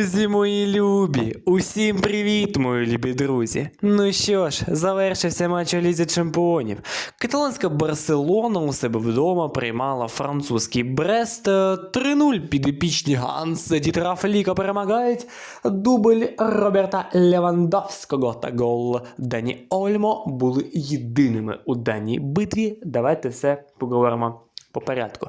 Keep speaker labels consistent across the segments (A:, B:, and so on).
A: Друзі мої любі, усім привіт, мої любі друзі. Ну що ж, завершився матч у Лізі Чемпіонів. Каталонська Барселона у себе вдома приймала французький Брест е, 3-0. Підепічні Ганс Дітера Феліка перемагають. Дубль Роберта Левандовського та гол Дані Ольмо були єдиними у даній битві. Давайте все поговоримо по порядку.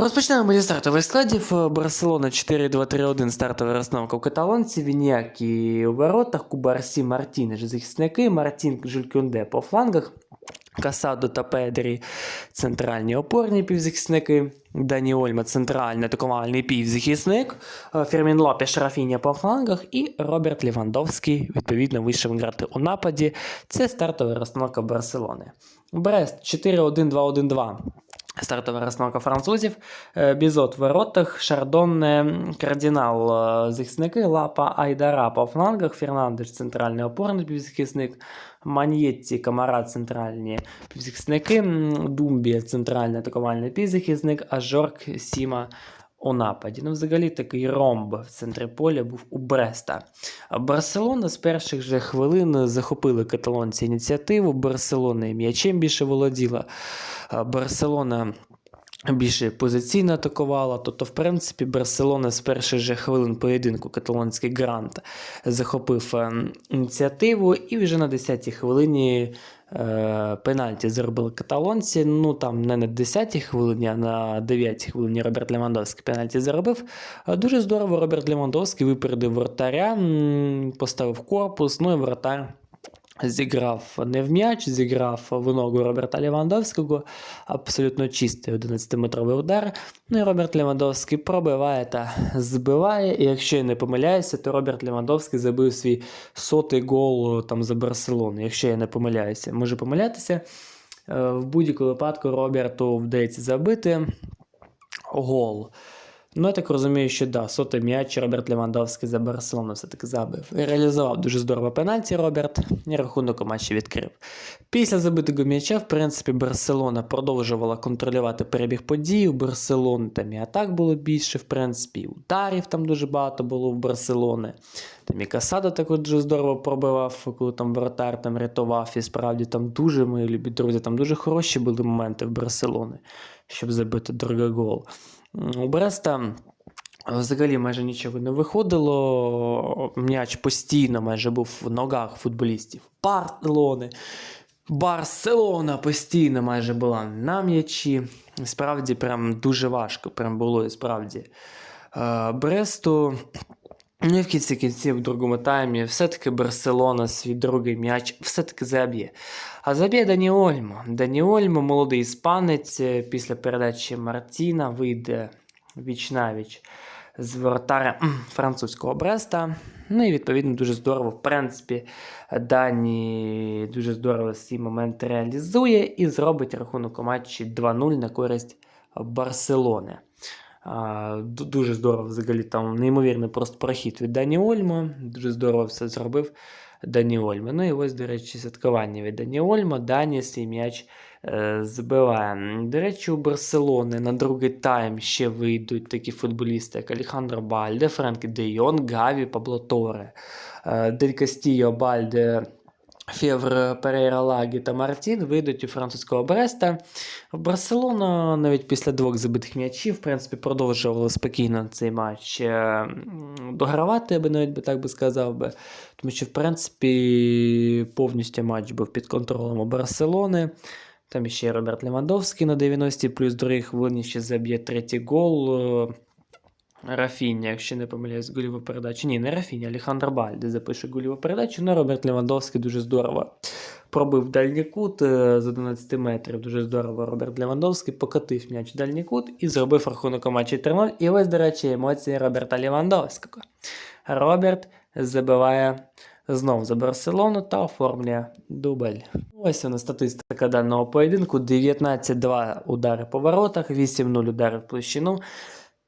A: Розпочнемо зі стартових складів. Барселона 4-2-3-1 стартова розстановка у каталонці. Вініакі у воротах, Кубарсі Мартінеш захисники, Мартін Жулькюнде по флангах. Касадо та Педрі центральні опорні півзахисники. Дані Ольма центральний атакувальний півзахисник. Фірмін Лопеш Рафіня по флангах і Роберт Лівандовський, відповідно, вийшов грати у нападі. Це стартова розстановка Барселони. Брест 4-1-2-1-2. Стартова розстановка французів. Е, Бізот в воротах, Шардонне, Кардінал е, захисники, Лапа Айдара по флангах, Фернандеш центральний опорний півзахисник, Маньєтті, Камара центральні півзахисники, Думбі центральний атакувальний півзахисник, Ажорк Сіма у нападі. Ну, взагалі такий ромб в центрі поля був у Бреста. Барселона з перших же хвилин захопили каталонці ініціативу. Барселона м'ячем більше володіла. Барселона більше позиційно атакувала. Тобто, в принципі, Барселона з перших же хвилин поєдинку каталонський грант захопив е, ініціативу, і вже на 10-й хвилині е, пенальті зробили каталонці. Ну там не на 10-й хвилині, а на 9-й хвилині Роберт Левандовський пенальті заробив. Е, Дуже здорово Роберт Левандовський випередив вратаря, поставив корпус, ну і вратар. Зіграв не в м'яч, зіграв в ногу Роберта Лівандовського. Абсолютно чистий 11-метровий удар. Ну і Роберт Лівандовський пробиває та збиває. І якщо я не помиляюся, то Роберт Лівандовський забив свій сотий гол там за Барселону. Якщо я не помиляюся, можу помилятися. Е, В будь-якому випадку Роберту вдається забити гол. Ну, я так розумію, що да, сотий м'яч Роберт Левандовський за Барселону все-таки забив. Реалізував дуже здорово пенальті Роберт, і рахунок у матчі відкрив. Після забитого м'яча, в принципі, Барселона продовжувала контролювати перебіг подій. У Барселони там і атак було більше, в принципі, і ударів там дуже багато було в Барселони. Там і Касада також дуже здорово пробивав, коли там воротар там рятував. І справді там дуже, мої любі друзі, там дуже хороші були моменти в Барселони, щоб забити другий гол. У Бреста взагалі майже нічого не виходило. М'яч постійно майже був в ногах футболістів Барселони. Барселона постійно майже була на м'ячі. Справді, прям дуже важко прям було і справді. Е, Бресту. Ну і в кінці кінців в другому таймі все-таки Барселона свій другий м'яч все-таки заб'є. А заб'є Дані Ольмо. Дані Ольмо, молодий іспанець, е, після передачі Мартіна вийде віч-навіч з воротаря французького Бреста. Ну і відповідно дуже здорово, в принципі, Дані дуже здорово ці моменти реалізує і зробить рахунок у матчі 2-0 на користь Барселони. Дуже здорово взагалі там неймовірний просто прохід від Дані Ольмо. Дуже здорово все зробив Дані Ольмо. Ну і ось, до речі, святкування від Дані Ольмо. Дані свій м'яч е, збиває. До речі, у Барселони на другий тайм ще вийдуть такі футболісти, як Алехандро Бальде, Френкі Де Йон, Гаві, Пабло Торе, е, Дель Бальде. Февр, Перейра, Лагі та Мартін вийдуть у французького Бреста. Барселона навіть після двох забитих м'ячів, в принципі, продовжували спокійно цей матч е, догравати, я би навіть би так би сказав би. Тому що, в принципі, повністю матч був під контролем у Барселони. Там ще Роберт Левандовський на 90 плюс другій хвилині ще заб'є третій гол. Рафіня, якщо не помиляюсь, гольову передачу. Ні, не Рафіня, Алехандро Бальде запише гольову передачу. Ну, Роберт Левандовський дуже здорово пробив дальній кут е, з 11 метрів. Дуже здорово. Роберт Левандовський покотив м'яч в дальній кут і зробив рахунок у матчі 3-0. І ось, до речі, емоції Роберта Левандовського. Роберт забиває знов за Барселону та оформлює дубль. Ось вона статистика даного поєдинку: 19-2 удари по воротах, 8-0 удари в площину.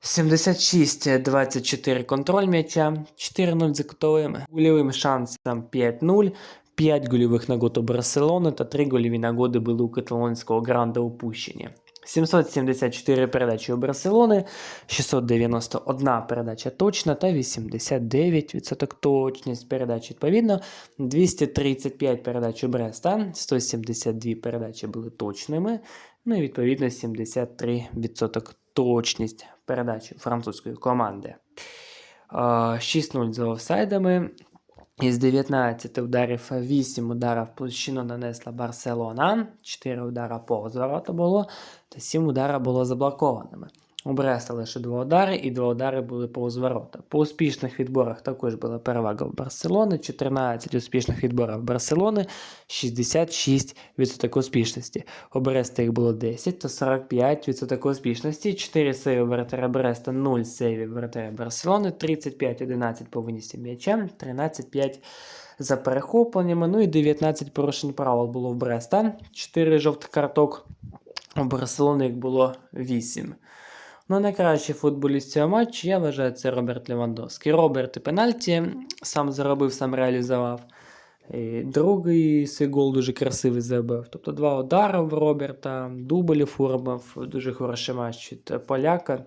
A: 76-24 контроль м'яча, 4-0 за кутовими, гольовим шансом 5-0, 5 гольових нагод у Барселони та 3 гольові нагоди були у каталонського гранда упущені. 774 передачі у Барселони, 691 передача точна та 89% точність передач відповідно. 235 передач у Бреста, 172 передачі були точними. Ну і відповідно 73% точність передач французької команди. 6-0 за офсайдами. Із 19 ударів 8 ударів площину нанесла Барселона, 4 удара по було, та 7 ударів було заблокованими. У Бреста лише 2 удари, і 2 удари були повз ворота. По успішних відборах також була перевага в Барселони, 14 успішних відборів Барселони, 66% успішності. У Бреста їх було 10, то 45% успішності, 4 сейви воротаря Бреста, 0 сейвів воротаря Барселони, 35-11 по винісі м'яча, 13-5 за перехопленнями, ну і 19 порушень правил було в Бреста, 4 жовтих карток, у Барселони їх було 8. Ну, найкращий футболіст цього матчу, я вважаю, це Роберт Левандовський. Роберт і пенальті сам заробив, сам реалізував. І другий свій гол дуже красивий забив. Тобто два удари в Роберта, дубль оформив, дуже хороший матч від поляка.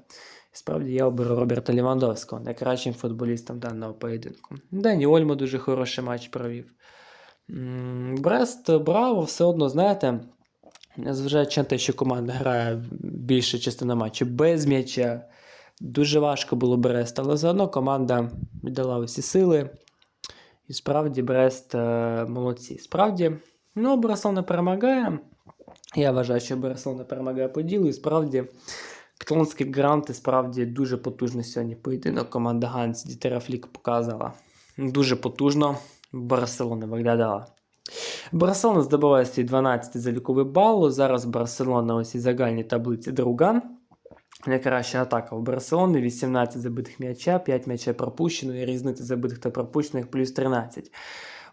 A: Справді я оберу Роберта Левандовського, найкращим футболістом даного поєдинку. Дані Ольмо дуже хороший матч провів. Брест Браво все одно, знаєте, незважаючи на те, що команда грає більше частина матчу без м'яча. Дуже важко було Брест, але заодно команда віддала усі сили. І справді Брест е, молодці. Справді, ну, Барселона перемагає. Я вважаю, що Барселона перемагає по ділу. І справді, каталонські гранти справді дуже потужно сьогодні поєдинок. Команда Ганс Дітера Флік показала. Дуже потужно Барселона виглядала. Барселона здобуває свій 12-й заліковий бал. Зараз Барселона ось і загальній таблиці друга. Найкраща атака у Барселони 18 забитих м'яча, 5 м'яча пропущено і різниця забитих та пропущених плюс 13.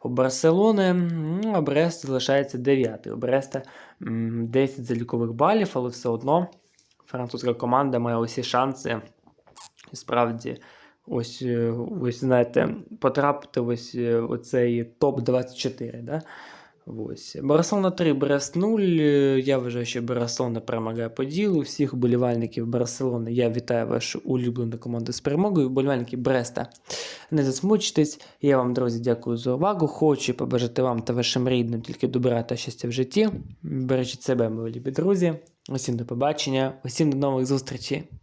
A: У Барселони ну, Брест залишається 9. У Бреста 10 залікових балів, але все одно французька команда має усі шанси. Справді, ось, е, ось знаєте, потрапити ось е, оцей топ-24. Да? Ось. Барселона 3, Брест 0. Е, Я вважаю, що Барселона перемагає по ділу. Всіх вболівальників Барселони я вітаю вашу улюблену команду з перемогою. Вболівальники Бреста. Не засмучтесь. Я вам, друзі, дякую за увагу. Хочу побажати вам та вашим рідним тільки добра та щастя в житті. Бережіть себе, мої любі друзі. Усім до побачення, усім до нових зустрічей.